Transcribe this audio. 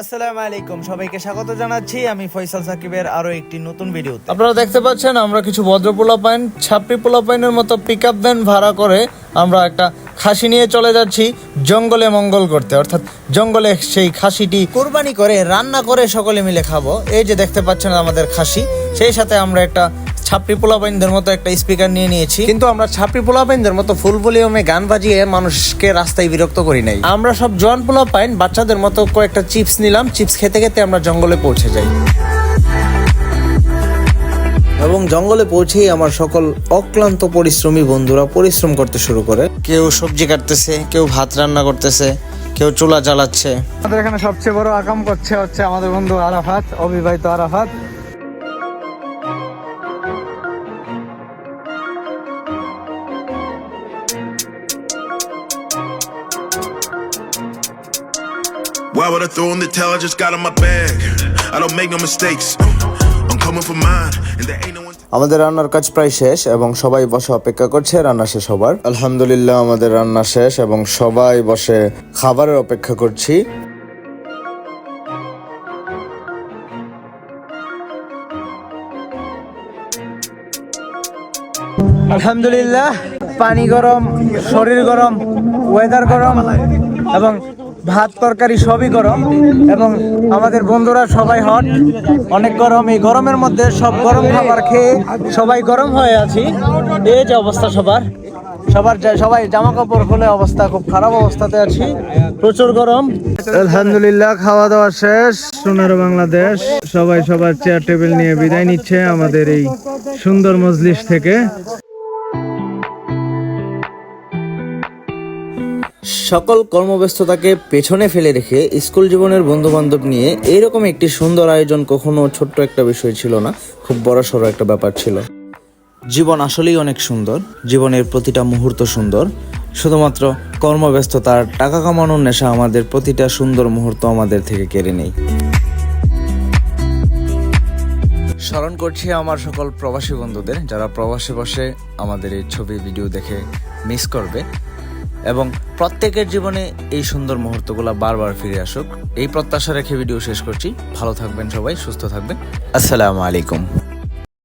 আসসালামু আলাইকুম। সবাইকে স্বাগত জানাচ্ছি। আমি ফয়সাল সাকিবের আরও একটি নতুন ভিডিওতে। আপনারা দেখতে পাচ্ছেন, আমরা কিছু ভদ্র পোলাপাইন ছাপড়ি পোলাপাইনের মতো পিক আপ ভ্যান ভাড়া করে আমরা একটা খাসি নিয়ে চলে যাচ্ছি জঙ্গলে মঙ্গল করতে। অর্থাৎ জঙ্গলে সেই খাসিটি কোরবানি করে, রান্না করে সকলে মিলে খাব। এই যে দেখতে পাচ্ছেন আমাদের খাসি, সেই সাথে আমরা একটা ছাপড়ি পোলাপাইনদের মতো একটা স্পিকার নিয়ে নিয়েছি। কিন্তু আমরা ছাপড়ি পোলাপাইনদের মতো ফুল ভলিউমে গান বাজিয়ে মানুষকে রাস্তায় বিরক্ত করি নাই। আমরা সব জোয়ান পোলাপাইন বাচ্চাদের মতো কয়েকটা চিপস নিলাম চিপস খেতে খেতে আমরা জঙ্গলে পৌঁছে যাই। এবং জঙ্গলে পৌঁছেই আমার সকল অক্লান্ত পরিশ্রমী বন্ধুরা পরিশ্রম করতে শুরু করে। কেউ সবজি কাটতেছে কেউ ভাত রান্না করতেছে কেউ চুলা জ্বালাচ্ছে। আমাদের এখানে সবচেয়ে বড় আকাম করছে হচ্ছে আমাদের বন্ধু আরাফাত অবিবাহিত Arafat. Why would I throw in the towel? I just got in my bag. I don't make no mistakes. I'm coming for mine, and there ain't no one. আমাদের রান্নার কাজ প্রায় শেষ এবং সবাই বসে অপেক্ষা করছে রান্না শেষ হবার আলহামদুলিল্লাহ আমাদের রান্না শেষ এবং সবাই বসে খাবারের অপেক্ষা করছি আলহামদুলিল্লাহ পানি গরম শরীর গরম ওয়েদার গরম এবং ভাত, তরকারি সবই গরম এবং আমাদের বন্ধুরা সবাই হট। অনেক গরম। এই গরমের মধ্যে সব গরম খাবার খেয়ে সবাই গরম হয়ে আছি। এই যে অবস্থা সবার। সবার সবাই জামা কাপড় খুলে অবস্থা, খুব খারাপ অবস্থাতে আছি। প্রচুর গরম। আলহামদুলিল্লাহ, খাওয়া দাওয়া শেষ। সোনার বাংলাদেশ। সবাই সবার চেয়ার টেবিল নিয়ে বিদায় নিচ্ছে আমাদের এই সুন্দর মজলিস থেকে। সকল কর্মব্যস্ততাকে পেছনে ফেলে রেখে স্কুল জীবনের বন্ধু বান্ধব নিয়ে এইরকম একটি সুন্দর আয়োজন কখনো ছোট্ট একটা বিষয় ছিল না, খুব বড় সড়ো একটা ব্যাপার ছিল। জীবন আসলেই অনেক সুন্দর, জীবনের প্রতিটা মুহূর্ত সুন্দর। শুধুমাত্র কর্মব্যস্ততার টাকা কামানোর নেশা আমাদের প্রতিটা সুন্দর মুহূর্ত আমাদের থেকে কেড়ে নেই স্মরণ করছি আমার সকল প্রবাসী বন্ধুদের, যারা প্রবাসে বসে আমাদের এই ছবি, ভিডিও দেখে মিস করবে। এবং প্রত্যেকের জীবনে এই সুন্দর মুহূর্তগুলো বারবার ফিরে আসুক। এই প্রত্যাশা রেখে ভিডিও শেষ করছি। ভালো থাকবেন সবাই, সুস্থ থাকবেন। আসসালামু আলাইকুম।